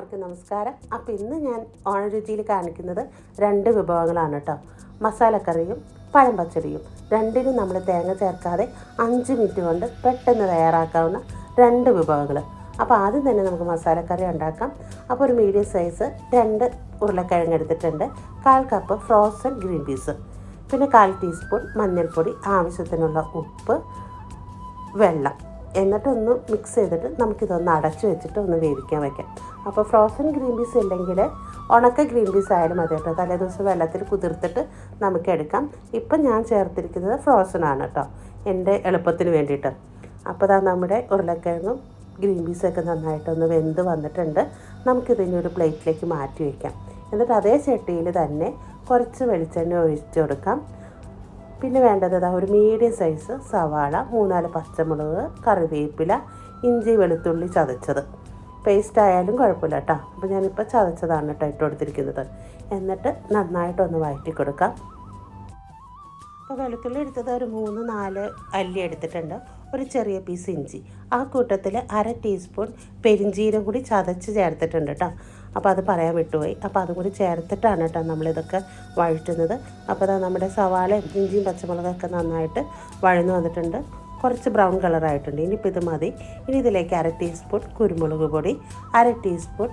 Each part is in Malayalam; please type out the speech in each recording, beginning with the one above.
എല്ലാവർക്കും നമസ്കാരം. അപ്പോൾ ഇന്ന് ഞാൻ ഓണരുചിയിൽ കാണിക്കുന്നത് രണ്ട് വിഭവങ്ങളാണ് കേട്ടോ മസാലക്കറിയും പഴം പച്ചടിയും രണ്ടിനും നമ്മൾ തേങ്ങ ചേർക്കാതെ അഞ്ച് മിനിറ്റ് കൊണ്ട് പെട്ടെന്ന് തയ്യാറാക്കാവുന്ന രണ്ട് വിഭവങ്ങൾ. അപ്പോൾ ആദ്യം തന്നെ നമുക്ക് മസാലക്കറി ഉണ്ടാക്കാം. അപ്പോൾ ഒരു മീഡിയം സൈസ് രണ്ട് ഉരുളക്കിഴങ്ങ് എടുത്തിട്ടുണ്ട്. കാൽ കപ്പ് ഫ്രോസൺ ഗ്രീൻ പീസ് പിന്നെ കാൽ ടീസ്പൂൺ മഞ്ഞൾപ്പൊടി ആവശ്യത്തിനുള്ള ഉപ്പ് വെള്ളം. എന്നിട്ടൊന്ന് മിക്സ് ചെയ്തിട്ട് നമുക്കിതൊന്ന് അടച്ചു വെച്ചിട്ട് ഒന്ന് വേവിക്കാൻ വയ്ക്കാം അപ്പോൾ ഫ്രോസൺ ഗ്രീൻ പീസ് ഇല്ലെങ്കിൽ ഉണക്ക ഗ്രീൻ പീസ് ആയാലും മതി കേട്ടോ. തലേ ദിവസം വെള്ളത്തിൽ കുതിർത്തിട്ട് നമുക്ക് എടുക്കാം. ഇപ്പം ഞാൻ ചേർത്തിരിക്കുന്നത് ഫ്രോസൺ ആണ് കേട്ടോ. എന്റെ എളുപ്പത്തിന് വേണ്ടിയിട്ട്. അപ്പോൾ അതാ നമ്മുടെ ഉരുളക്കിഴങ്ങും ഗ്രീൻ പീസൊക്കെ നന്നായിട്ടൊന്ന് വെന്ത് വന്നിട്ടുണ്ട്. നമുക്കിതിനെ ഒരു പ്ലേറ്റിലേക്ക് മാറ്റി വയ്ക്കാം എന്നിട്ട് അതേ ചട്ടിയിൽ തന്നെ കുറച്ച് വെളിച്ചെണ്ണ ഒഴിച്ചു കൊടുക്കാം. പിന്നെ വേണ്ടത് അതാ ഒരു മീഡിയം സൈസ് സവാള മൂന്നാൽ പച്ചമുളക് കറിവേപ്പില ഇഞ്ചി വെളുത്തുള്ളി ചതച്ചത്. പേസ്റ്റ് ആയാലും കുഴപ്പമില്ല കേട്ടോ അപ്പോൾ ഞാനിപ്പോൾ ചതച്ചതാണ് കേട്ടോ ഇട്ട് കൊടുത്തിരിക്കുന്നത്. എന്നിട്ട് നന്നായിട്ടൊന്ന് വഴറ്റി കൊടുക്കാം. അപ്പോൾ വെളുത്തുള്ളി എടുത്തത് ഒരു മൂന്ന് നാല് അല്ലി എടുത്തിട്ടുണ്ട്. ഒരു ചെറിയ പീസ് ഇഞ്ചി. ആ കൂട്ടത്തിൽ അര ടീസ്പൂൺ പെരിഞ്ചീരം കൂടി ചതച്ച് ചേർത്തിട്ടുണ്ട് കേട്ടോ അപ്പോൾ അത് പറയാൻ വിട്ടുപോയി. അപ്പോൾ അതും കൂടി ചേർത്തിട്ടാണ് കേട്ടോ നമ്മളിതൊക്കെ വഴറ്റുന്നത്. അപ്പോൾ അതാ നമ്മുടെ സവാളയും ഇഞ്ചിയും പച്ചമുളകൊക്കെ നന്നായിട്ട് വഴന്നു വന്നിട്ടുണ്ട്. കുറച്ച് ബ്രൗൺ കളറായിട്ടുണ്ട് ഇനിയിപ്പോൾ ഇത് മതി. ഇനി ഇതിലേക്ക് അര ടീസ്പൂൺ കുരുമുളക് പൊടി അര ടീസ്പൂൺ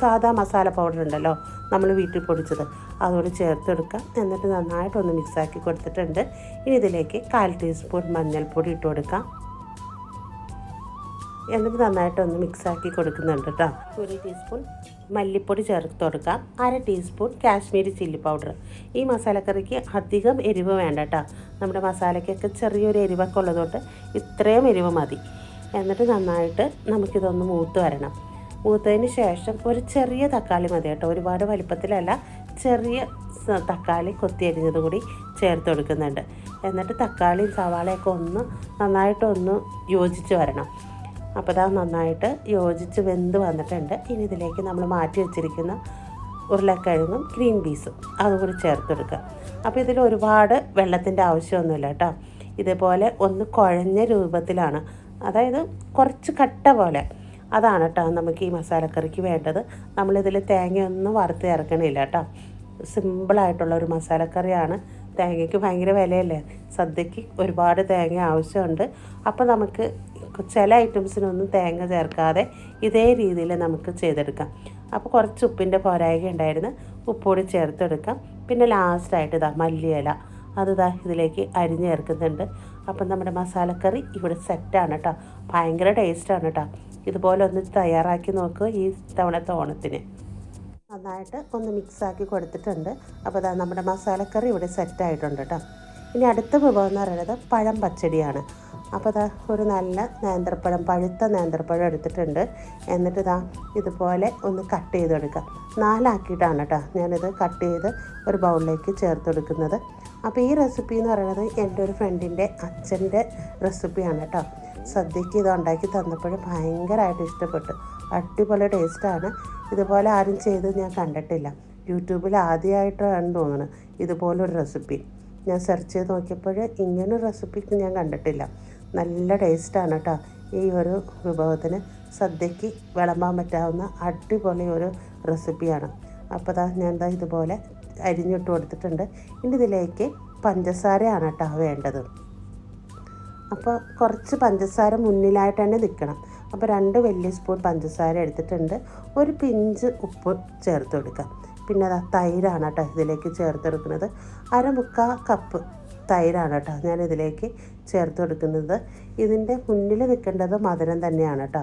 സാധാ മസാല പൗഡർ ഉണ്ടല്ലോ നമ്മൾ വീട്ടിൽ പൊടിച്ചത്. അതുകൂടി ചേർത്തെടുക്കാം. എന്നിട്ട് നന്നായിട്ടൊന്ന് മിക്സാക്കി കൊടുത്തിട്ടുണ്ട്. ഇനി ഇതിലേക്ക് കാൽ ടീസ്പൂൺ മഞ്ഞൾപ്പൊടി ഇട്ട് കൊടുക്കാം എന്നിട്ട് നന്നായിട്ടൊന്ന് മിക്സാക്കി കൊടുക്കുന്നുണ്ട് കേട്ടോ. ഒരു ടീസ്പൂൺ മല്ലിപ്പൊടി ചേർത്ത് കൊടുക്കാം അര ടീസ്പൂൺ കാശ്മീരി ചില്ലി പൗഡർ. ഈ മസാലക്കറിക്ക് അധികം എരിവ് വേണ്ട കേട്ടോ. നമ്മുടെ മസാലയ്ക്കൊക്കെ ചെറിയൊരു എരിവൊക്കെ ഉള്ളതുകൊണ്ട് ഇത്രയും എരിവ് മതി. എന്നിട്ട് നന്നായിട്ട് നമുക്കിതൊന്ന് മൂത്ത് വരണം. മൂത്തതിന് ശേഷം ഒരു ചെറിയ തക്കാളി മതി കേട്ടോ. ഒരുപാട് വലിപ്പത്തിലല്ല ചെറിയ തക്കാളി കൊത്തി അരിഞ്ഞത് കൂടി ചേർത്ത് കൊടുക്കുന്നുണ്ട്. എന്നിട്ട് തക്കാളിയും സവാളയൊക്കെ ഒന്ന് നന്നായിട്ടൊന്ന് യോജിച്ച് വരണം. അപ്പോൾ ഇതാ നന്നായിട്ട് യോജിച്ച് വെന്ത് വന്നിട്ടുണ്ട്. ഇനി ഇതിലേക്ക് നമ്മൾ മാറ്റി വെച്ചിരിക്കുന്ന ഉരുളക്കിഴങ്ങും ഗ്രീൻ പീസും അതും കൂടി ചേർത്ത് കൊടുക്കുക. അപ്പോൾ ഇതിൽ ഒരുപാട് വെള്ളത്തിന്റെ ആവശ്യമൊന്നുമില്ല കേട്ടോ. ഇതേപോലെ ഒന്ന് കുഴഞ്ഞ രൂപത്തിലാണ്. അതായത് കുറച്ച് കട്ട പോലെ. അതാണ് കേട്ടോ നമുക്ക് ഈ മസാലക്കറിക്ക് വേണ്ടത്. നമ്മളിതിൽ തേങ്ങയൊന്നും വറുത്ത് ചേർക്കണില്ല കേട്ടോ. സിമ്പിളായിട്ടുള്ള ഒരു മസാലക്കറിയാണ്. തേങ്ങയ്ക്ക് ഭയങ്കര വിലയല്ലേ? സദ്യക്ക് ഒരുപാട് തേങ്ങ ആവശ്യമുണ്ട്. അപ്പോൾ നമുക്ക് ചില ഐറ്റംസിനൊന്നും തേങ്ങ ചേർക്കാതെ ഇതേ രീതിയിൽ നമുക്ക് ചെയ്തെടുക്കാം. അപ്പോൾ കുറച്ച് ഉപ്പിന്റെ പോരായക ഉണ്ടായിരുന്നു. ഉപ്പുകൂടി ചേർത്തെടുക്കാം. പിന്നെ ലാസ്റ്റായിട്ട് ഇതാ മല്ലിയില. അത് ഇതാ ഇതിലേക്ക് അരിഞ്ഞ് ചേർക്കുന്നുണ്ട് അപ്പം നമ്മുടെ മസാലക്കറി ഇവിടെ സെറ്റാണ് കേട്ടോ. ഭയങ്കര ടേസ്റ്റാണ് കേട്ടോ. ഇതുപോലെ ഒന്ന് തയ്യാറാക്കി നോക്കുക ഈ തവണത്തെ ഓണത്തിന് നന്നായിട്ട് ഒന്ന് മിക്സാക്കി കൊടുത്തിട്ടുണ്ട്. അപ്പോൾ അതാ നമ്മുടെ മസാലക്കറി ഇവിടെ സെറ്റായിട്ടുണ്ട് കേട്ടോ. ഇനി അടുത്ത വിഭവം എന്ന് പറയുന്നത് പഴം പച്ചടിയാണ്. അപ്പോൾ അതാ ഒരു നല്ല നേന്ത്രപ്പഴം പഴുത്ത നേന്ത്രപ്പഴം എടുത്തിട്ടുണ്ട്. എന്നിട്ട് ഇതാ ഇതുപോലെ ഒന്ന് കട്ട് ചെയ്തെടുക്കാം. നാലാക്കിയിട്ടാണ് കേട്ടോ ഞാനിത് കട്ട് ചെയ്ത് ഒരു ബൗളിലേക്ക് ചേർത്ത് കൊടുക്കുന്നത് അപ്പോൾ ഈ റെസിപ്പി എന്ന് പറയുന്നത് എന്റെ ഒരു ഫ്രണ്ടിന്റെ അച്ഛന്റെ റെസിപ്പിയാണ് കേട്ടോ. സദ്യക്ക് ഇത് ഉണ്ടാക്കി തന്നപ്പോഴും ഭയങ്കരമായിട്ട് ഇഷ്ടപ്പെട്ടു. അടിപൊളി ടേസ്റ്റാണ്. ഇതുപോലെ ആരും ചെയ്ത് ഞാൻ കണ്ടിട്ടില്ല. യൂട്യൂബിൽ ആദ്യമായിട്ടാണ് തോന്നുന്നത് ഇതുപോലൊരു റെസിപ്പി. ഞാൻ സെർച്ച് ചെയ്ത് നോക്കിയപ്പോൾ ഇങ്ങനൊരു റെസിപ്പി ഞാൻ കണ്ടിട്ടില്ല. നല്ല ടേസ്റ്റാണ് കേട്ടോ. ഈ ഒരു വിഭവത്തിന് സദ്യക്ക് വിളമ്പാൻ പറ്റാവുന്ന അടിപൊളി ഒരു റെസിപ്പിയാണ്. അപ്പോൾ ഞാൻ ദാ ഇതുപോലെ അരിഞ്ഞിട്ട് കൊടുത്തിട്ടുണ്ട്. ഇനി ഇതിലേക്ക് പഞ്ചസാരയാണ് കേട്ടോ വേണ്ടത്. അപ്പോൾ കുറച്ച് പഞ്ചസാര മുന്നിലായിട്ട് തന്നെ നിൽക്കണം. അപ്പോൾ രണ്ട് വലിയ സ്പൂൺ പഞ്ചസാര എടുത്തിട്ടുണ്ട്. ഒരു പിഞ്ച് ഉപ്പ് ചേർത്ത് കൊടുക്കാം പിന്നെ അതാ തൈരാണ് കേട്ടോ ഇതിലേക്ക് ചേർത്തെടുക്കുന്നത് അരമുക്കാൽ അരമുക്കാ കപ്പ് തൈരാണ് കേട്ടോ ഞാനിതിലേക്ക് ചേർത്ത് കൊടുക്കുന്നത് ഇതിന്റെ മുന്നിൽ നിൽക്കേണ്ടത് മധുരം തന്നെയാണ് കേട്ടോ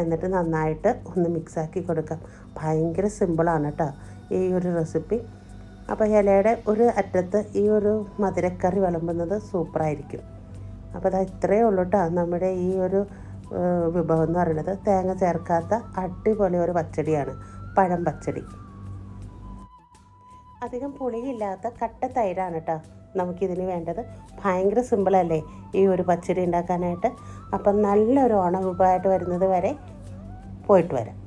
എന്നിട്ട് നന്നായിട്ട് ഒന്ന് മിക്സാക്കി കൊടുക്കാം. ഭയങ്കര സിമ്പിളാണ് കേട്ടോ ഈ ഒരു റെസിപ്പി. അപ്പോൾ ഇലയുടെ ഒരു അറ്റത്ത് ഈ ഒരു മധുരക്കറി വിളമ്പുന്നത് സൂപ്പറായിരിക്കും. അപ്പോൾ അത് ഇത്രയേ ഉള്ളൂ കേട്ടോ നമ്മുടെ ഈ ഒരു വിഭവം എന്ന് പറയുന്നത്. തേങ്ങ ചേർക്കാത്ത അടിപൊളി ഒരു പച്ചടിയാണ്. പഴം പച്ചടി. അധികം പുളിയില്ലാത്ത കട്ട തൈരാണ് കേട്ടോ നമുക്കിതിന് വേണ്ടത്. ഭയങ്കര സിമ്പിളല്ലേ ഈ ഒരു പച്ചടി ഉണ്ടാക്കാനായിട്ട്? അപ്പം നല്ലൊരു ഓണ വിഭവമായിട്ട് വരുന്നത് വരെ പോയിട്ട് വരാം.